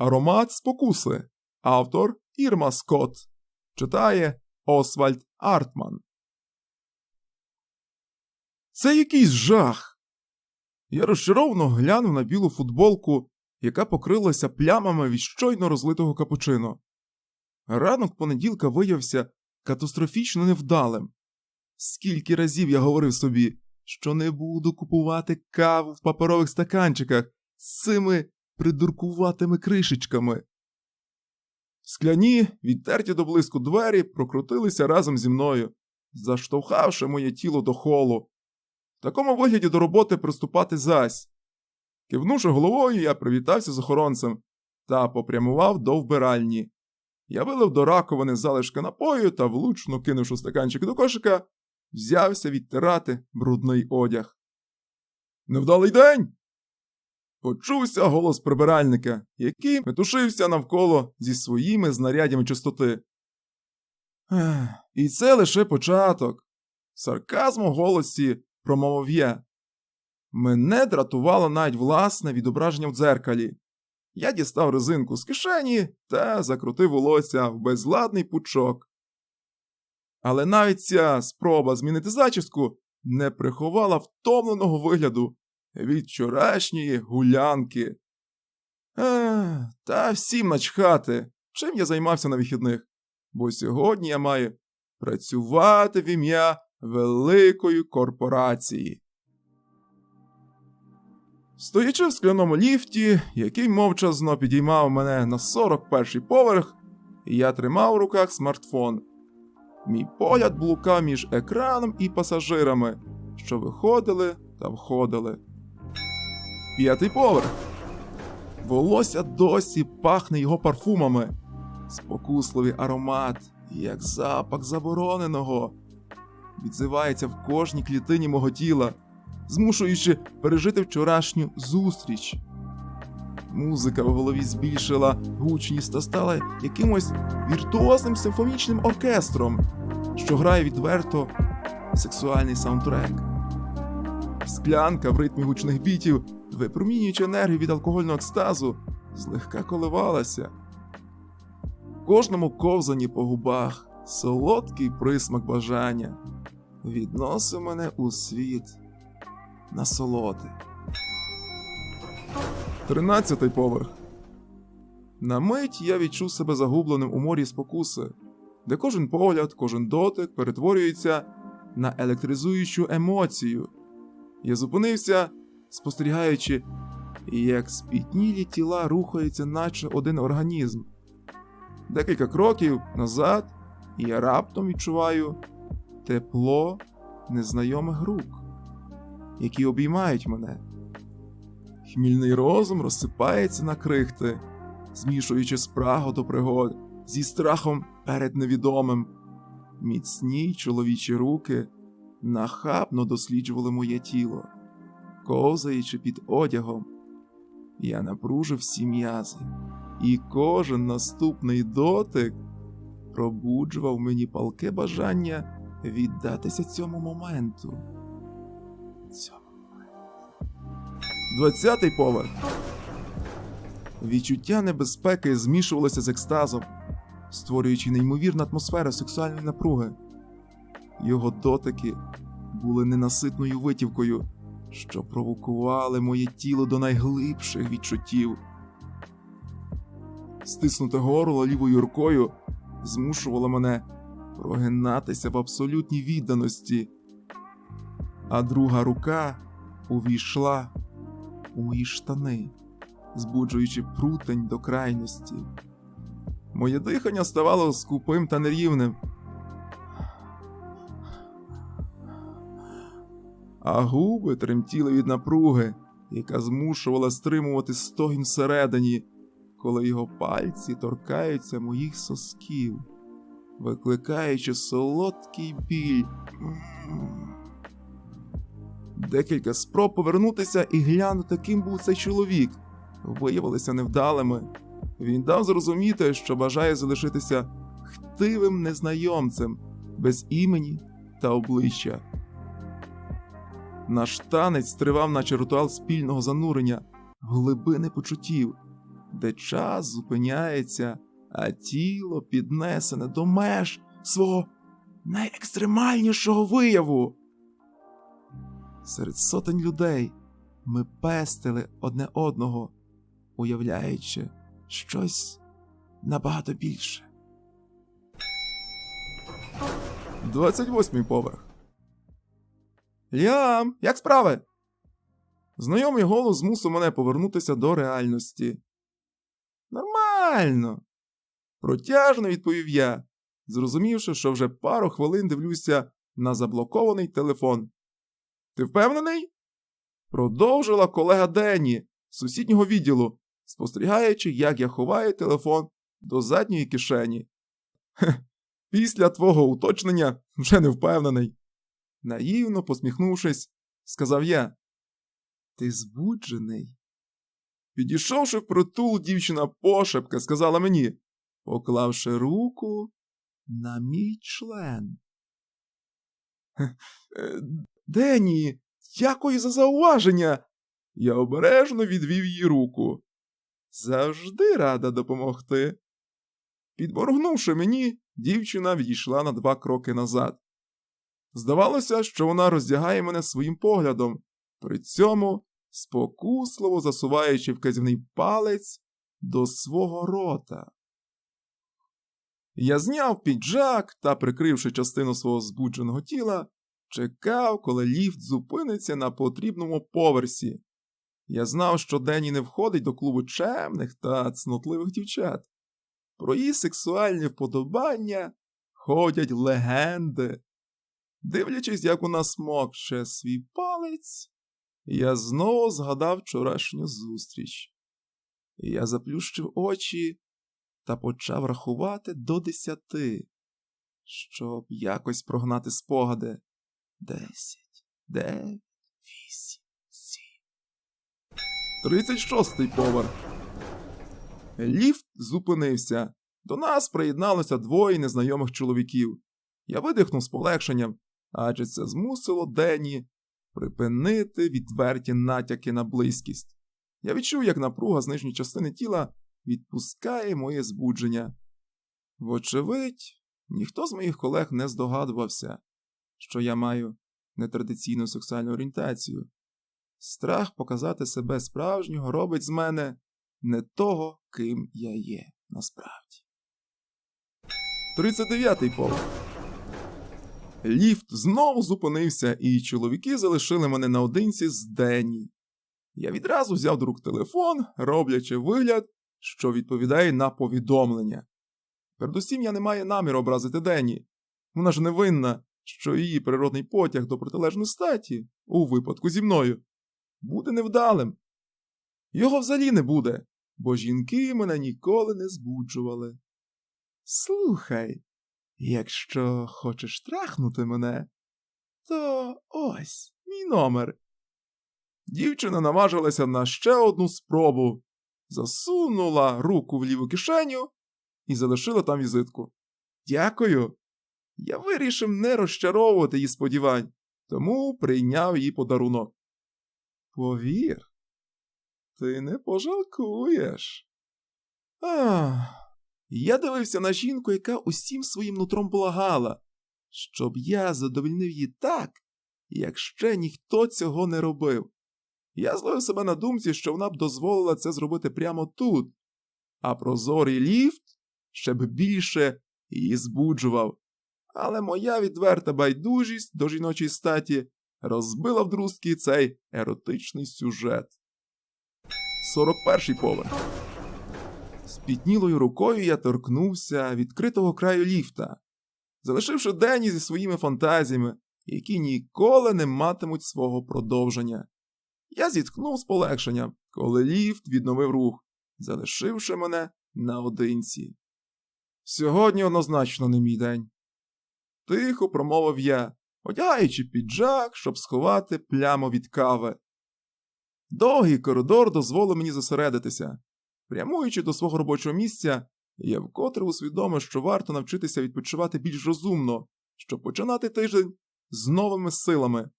Аромат спокуси. Автор Ірма Скотт. Читає Освальд Артман. Це якийсь жах. Я розчаровано глянув на білу футболку, яка покрилася плямами від щойно розлитого капучино. Ранок понеділка виявився катастрофічно невдалим. Скільки разів я говорив собі, що не буду купувати каву в паперових стаканчиках з цими придуркуватими кришечками. Скляні, відтерті до блиску двері, прокрутилися разом зі мною, заштовхавши моє тіло до холу. В такому вигляді до роботи приступати зась. Кивнувши головою, я привітався з охоронцем та попрямував до вбиральні. Я вилив до раковини залишки напою та, влучно кинувши стаканчик до кошика, взявся відтирати брудний одяг. Невдалий день. Почувся голос прибиральника, який метушився навколо зі своїми знарядями чистоти. І це лише початок. Сарказм у голосі промовив я. Мене дратувало навіть власне відображення в дзеркалі. Я дістав резинку з кишені та закрутив волосся в безладний пучок. Але навіть ця спроба змінити зачіску не приховала втомленого вигляду від вчорашньої гулянки. А, та всім начхати, чим я займався на вихідних, бо сьогодні я маю працювати в ім'я великої корпорації. Стоячи в скляному ліфті, який мовчазно підіймав мене на 41-й поверх, я тримав у руках смартфон. Мій погляд блукав між екраном і пасажирами, що виходили та входили. П'ятий поверх. Волосся досі пахне його парфумами. Спокусливий аромат, як запах забороненого, відзивається в кожній клітині мого тіла, змушуючи пережити вчорашню зустріч. Музика в голові збільшила гучність та стала якимось віртуозним симфонічним оркестром, що грає відверто сексуальний саундтрек. Склянка в ритмі гучних бітів, випромінюючи енергію від алкогольного екстазу, злегка коливалася. В кожному ковзані по губах солодкий присмак бажання відносив мене у світ насолоди. Тринадцятий поверх. На мить я відчув себе загубленим у морі спокуси, де кожен погляд, кожен дотик перетворюється на електризуючу емоцію. Я зупинився, спостерігаючи, як спітнілі тіла рухаються, наче один організм. Декілька кроків назад, я раптом відчуваю тепло незнайомих рук, які обіймають мене. Хмільний розум розсипається на крихти, змішуючи спрагу до пригод зі страхом перед невідомим. Міцні чоловічі руки нахабно досліджували моє тіло, ковзаючи під одягом. Я напружив всі м'язи, і кожен наступний дотик пробуджував мені палке бажання віддатися цьому моменту. Цьому. Двадцятий поверх. Відчуття небезпеки змішувалося з екстазом, створюючи неймовірну атмосферу сексуальної напруги. Його дотики були ненаситною витівкою, що провокували моє тіло до найглибших відчуттів. Стиснуте горло лівою рукою змушувало мене прогинатися в абсолютній відданості, а друга рука увійшла у мої штани, збуджуючи прутень до крайності. Моє дихання ставало скупим та нерівним. А губи тремтіли від напруги, яка змушувала стримувати стогін всередині, коли його пальці торкаються моїх сосків, викликаючи солодкий біль. Декілька спроб повернутися і глянути, ким був цей чоловік, виявилися невдалими. Він дав зрозуміти, що бажає залишитися хтивим незнайомцем без імені та обличчя. Наш танець тривав, наче ритуал спільного занурення глибини почуттів, де час зупиняється, а тіло піднесене до меж свого найекстремальнішого вияву. Серед сотень людей ми пестили одне одного, уявляючи щось набагато більше. 28-й поверх. Ліам, як справи? Знайомий голос змусив мене повернутися до реальності. Нормально. Протяжно відповів я, зрозумівши, що вже пару хвилин дивлюся на заблокований телефон. Ти впевнений? Продовжила колега Денні з сусіднього відділу, спостерігаючи, як я ховаю телефон до задньої кишені. Хе, після твого уточнення вже не впевнений. Наївно посміхнувшись, сказав я. Ти збуджений. Підійшовши в притул, дівчина пошепка сказала мені, поклавши руку на мій член. Е, Дені, дякую за зауваження. Я обережно відвів її руку. Завжди рада допомогти. Підморгнувши мені, дівчина відійшла на два кроки назад. Здавалося, що вона роздягає мене своїм поглядом, при цьому спокусливо засуваючи вказівний палець до свого рота. Я зняв піджак та, прикривши частину свого збудженого тіла, чекав, коли ліфт зупиниться на потрібному поверсі. Я знав, що Дені не входить до клубу чемних та цнотливих дівчат. Про її сексуальні вподобання ходять легенди. Дивлячись, як вона смокче свій палець, я знову згадав вчорашню зустріч. Я заплющив очі та почав рахувати до десяти, щоб якось прогнати спогади. Десять, дев'ять, вісім, сім. Тридцять шостий поверх. Ліфт зупинився. До нас приєдналося двоє незнайомих чоловіків. Я видихнув з полегшенням, адже це змусило Дені припинити відверті натяки на близькість. Я відчув, як напруга з нижньої частини тіла відпускає моє збудження. Вочевидь, ніхто з моїх колег не здогадувався, що я маю нетрадиційну сексуальну орієнтацію. Страх показати себе справжнього робить з мене не того, ким я є насправді. 39-й поверх. Ліфт знову зупинився, і чоловіки залишили мене наодинці з Денні. Я відразу взяв до рук телефон, роблячи вигляд, що відповідає на повідомлення. Передусім я не маю наміру образити Денні. Вона ж не винна, що її природний потяг до протилежної статі, у випадку зі мною, буде невдалим. Його взагалі не буде, бо жінки мене ніколи не збуджували. Слухай, якщо хочеш трахнути мене, то ось мій номер. Дівчина наважилася на ще одну спробу, засунула руку в ліву кишеню і залишила там візитку. Дякую. Я вирішив не розчаровувати її сподівань, тому прийняв її подарунок. Повір, ти не пожалкуєш. Ах, я дивився на жінку, яка усім своїм нутром благала, щоб я задовольнив її так, як ще ніхто цього не робив. Я зловив себе на думці, що вона б дозволила це зробити прямо тут, а прозорий ліфт ще б більше її збуджував. Але моя відверта байдужість до жіночої статі розбила вдрузки цей еротичний сюжет. 41-й поверх. Спітнілою рукою я торкнувся відкритого краю ліфта, залишивши Дені зі своїми фантазіями, які ніколи не матимуть свого продовження. Я зітхнув з полегшенням, коли ліфт відновив рух, залишивши мене наодинці. Сьогодні однозначно не мій день. Тихо промовив я, одягаючи піджак, щоб сховати пляму від кави. Довгий коридор дозволив мені зосередитися. Прямуючи до свого робочого місця, я вкотре усвідомив, що варто навчитися відпочивати більш розумно, щоб починати тиждень з новими силами.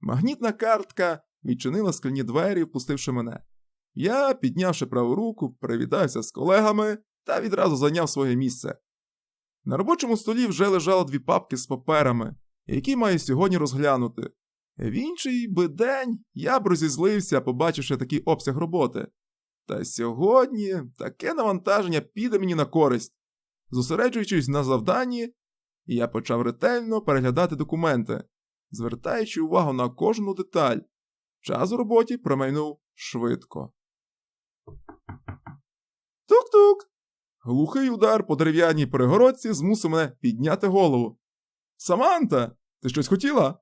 Магнітна картка відчинила скляні двері, впустивши мене. Я, піднявши праву руку, привітався з колегами та відразу зайняв своє місце. На робочому столі вже лежало дві папки з паперами, які маю сьогодні розглянути. В інший би день я б розізлився, побачивши такий обсяг роботи. Та сьогодні таке навантаження піде мені на користь. Зосереджуючись на завданні, я почав ретельно переглядати документи, звертаючи увагу на кожну деталь. Час у роботі промайнув швидко. Тук-тук. Глухий удар по дерев'яній перегородці змусив мене підняти голову. Саманта, ти щось хотіла?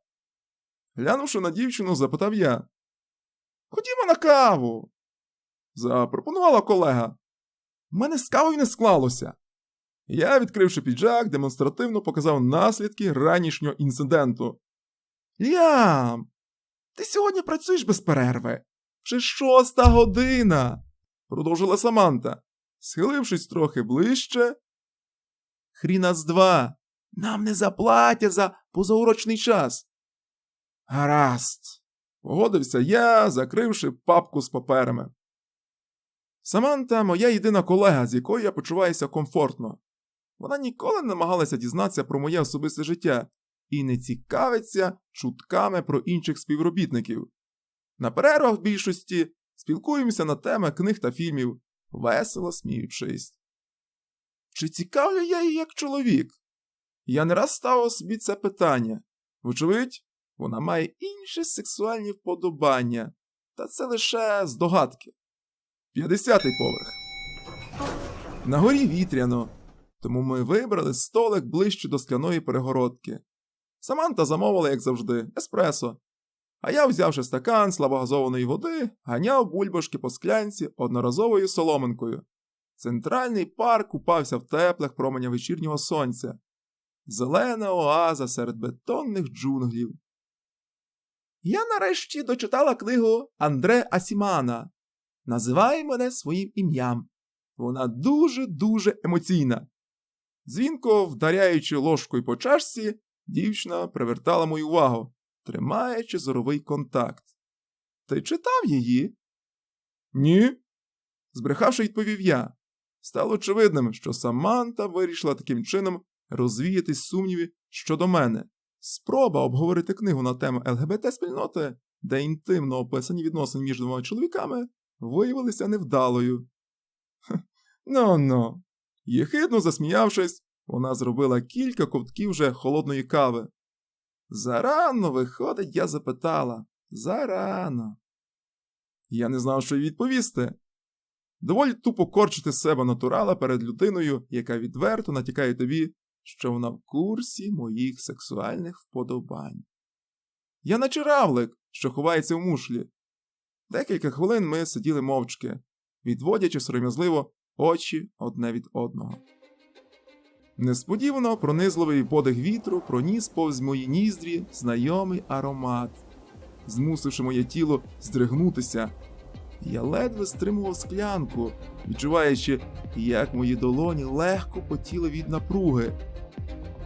Глянувши на дівчину, запитав я. Ходімо на каву. Запропонувала колега. У мене з кавою не склалося. Я, відкривши піджак, демонстративно показав наслідки ранішнього інциденту. Лям, ти сьогодні працюєш без перерви. Вже шоста година, продовжила Саманта, схилившись трохи ближче. Хріна з два. Нам не заплатять за позаурочний час. Гаразд, погодився я, закривши папку з паперами. Саманта моя єдина колега, з якою я почуваюся комфортно. Вона ніколи не намагалася дізнатися про моє особисте життя і не цікавиться чутками про інших співробітників. На перервах в більшості спілкуємося на теми книг та фільмів, весело сміючись. Чи цікавлю я її як чоловік? Я не раз ставив собі це питання. Вочевидь, вона має інші сексуальні вподобання, та це лише здогадки. П'ятдесятий поверх. На горі вітряно, тому ми вибрали столик ближче до скляної перегородки. Саманта замовила, як завжди, еспресо. А я, взявши стакан слабогазованої води, ганяв бульбашки по склянці одноразовою соломинкою. Центральний парк купався в теплих променях вечірнього сонця. Зелена оаза серед бетонних джунглів. Я нарешті дочитала книгу Андре Асімана. Називай мене своїм ім'ям. Вона дуже-дуже емоційна. Дзвінко, вдаряючи ложкою по чашці, дівчина привертала мою увагу, тримаючи зоровий контакт. Ти читав її? Ні. Збрехавши, відповів я. Стало очевидним, що Саманта вирішила таким чином розвіятись сумніві щодо мене. Спроба обговорити книгу на тему ЛГБТ спільноти, де інтимно описані відносини між двома чоловіками, виявилися невдалою. Ну-ну. Єхидно засміявшись, вона зробила кілька ковтків вже холодної кави. Зарано, виходить, я запитала. Зарано. Я не знав, що й відповісти. Доволі тупо корчити себе натурала перед людиною, яка відверто натякає тобі, що вона в курсі моїх сексуальних вподобань. Я наче равлик, що ховається в мушлі. Декілька хвилин ми сиділи мовчки, відводячи сором'язливо очі одне від одного. Несподівано пронизливий подих вітру проніс повз мої ніздрі знайомий аромат, змусивши моє тіло здригнутися. Я ледве стримував склянку, відчуваючи, як мої долоні легко потіли від напруги.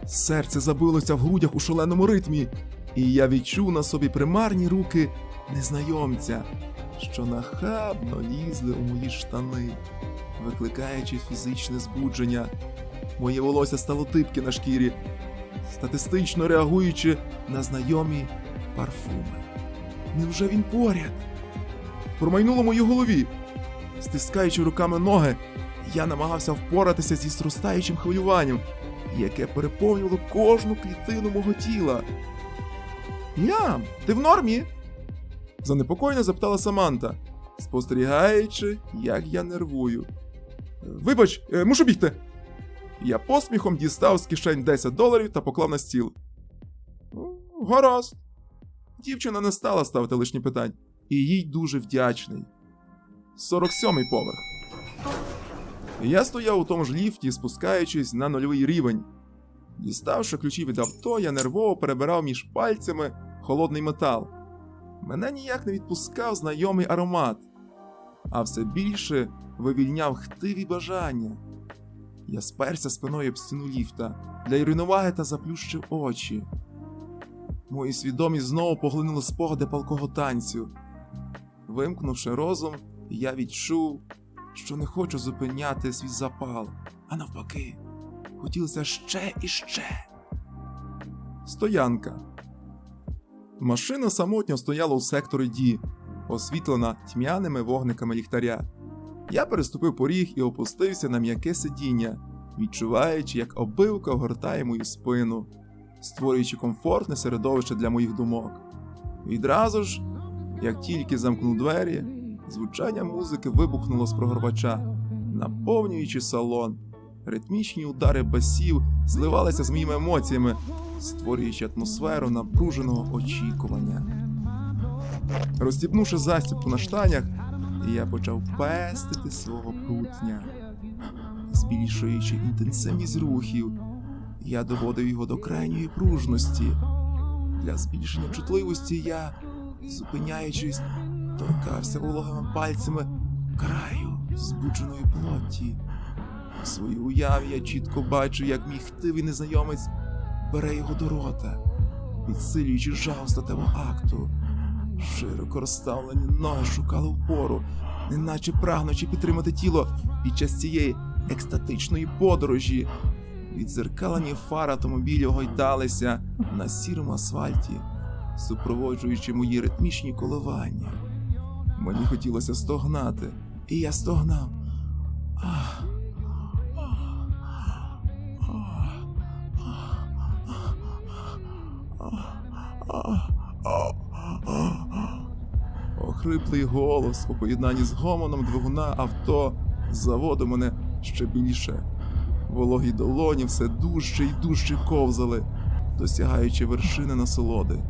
Серце забилося в грудях у шаленому ритмі, і я відчув на собі примарні руки незнайомця, що нахабно лізли у мої штани, викликаючи фізичне збудження. Моє волосся стало типке на шкірі, статистично реагуючи на знайомі парфуми. Невже він поряд? Промайнуло моїй голові. Стискаючи руками ноги, я намагався впоратися зі зростаючим хвилюванням, яке переповнювало кожну клітину мого тіла. Ям, ти в нормі? Занепокоєно запитала Саманта, спостерігаючи, як я нервую. Вибач, е, мушу бігти. Я посміхом дістав з кишень 10 доларів та поклав на стіл. «Ну, Гаразд. Дівчина не стала ставити лишні питань, і їй дуже вдячний. 47-й поверх. Я стояв у тому ж ліфті, спускаючись на нульовий рівень. Діставши ключі від авто, я нервово перебирав між пальцями холодний метал. Мене ніяк не відпускав знайомий аромат, а все більше вивільняв хтиві бажання. Я сперся спиною об стіну ліфта для рівноваги та заплющив очі. Мою свідомість знову поглинули спогади палкого танцю. Вимкнувши розум, я відчув, що не хочу зупиняти свій запал, а навпаки, хотілося ще і ще. Стоянка. Машина самотньо стояла у секторі Ді, освітлена тьмяними вогниками ліхтаря. Я переступив поріг і опустився на м'яке сидіння, відчуваючи, як обивка огортає мою спину, створюючи комфортне середовище для моїх думок. Відразу ж, як тільки замкнув двері, звучання музики вибухнуло з програвача, наповнюючи салон. Ритмічні удари басів зливалися з моїми емоціями, створюючи атмосферу напруженого очікування. Розстібнувши застібку на штанях, я почав пестити свого прутня, збільшуючи інтенсивність рухів, я доводив його до крайньої пружності. Для збільшення чутливості я, зупиняючись, торкався вологими пальцями краю збудженої плоті. У своїй уяві я чітко бачу, як мій хтивий незнайомець бере його до рота, підсилюючи жал статевого акту. Широко розставлені ноги шукали впору, неначе прагнучи підтримати тіло під час цієї екстатичної подорожі. Відзеркалені фари автомобілів гойдалися на сірому асфальті, супроводжуючи мої ритмічні коливання. Мені хотілося стогнати, і я стогнав. Ах. Охриплий голос у поєднанні з гомоном двигуна авто заводив мене ще більше. Вологі долоні все дужче й дужче ковзали, досягаючи вершини насолоди.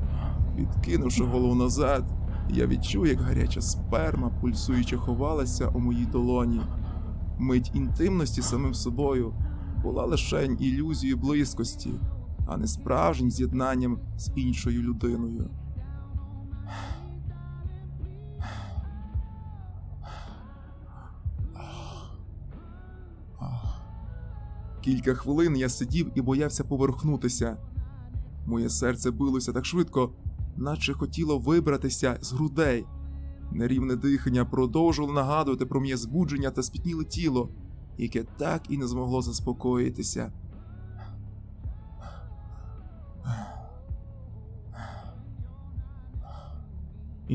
Відкинувши голову назад, я відчув, як гаряча сперма пульсуючи ховалася у моїй долоні. Мить інтимності самим собою була лише ілюзією близькості, а не справжнім з'єднанням з іншою людиною. Кілька хвилин я сидів і боявся поверхнутися. Моє серце билося так швидко, наче хотіло вибратися з грудей. Нерівне дихання продовжувало нагадувати про моє збудження та спітніле тіло, яке так і не змогло заспокоїтися.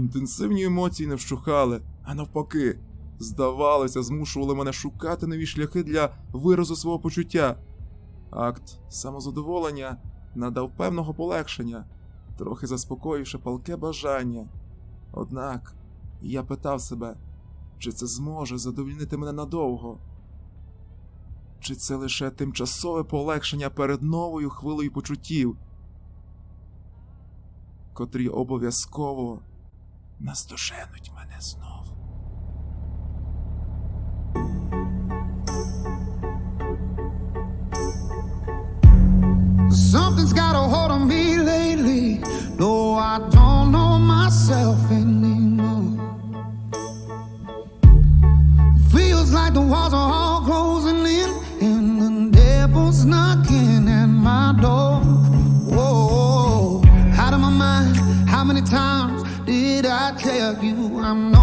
Інтенсивні емоції не вщухали, а навпаки, здавалося, змушували мене шукати нові шляхи для виразу свого почуття. Акт самозадоволення надав певного полегшення, трохи заспокоївши палке бажання. Однак я питав себе, чи це зможе задовільнити мене надовго? Чи це лише тимчасове полегшення перед новою хвилею почуттів, котрі обов'язково наздоженуть мене знову? Something's got a hold on me lately. No, I don't know myself anymore. Feels like the walls are all closing in, and the devil's knocking you, I'm not.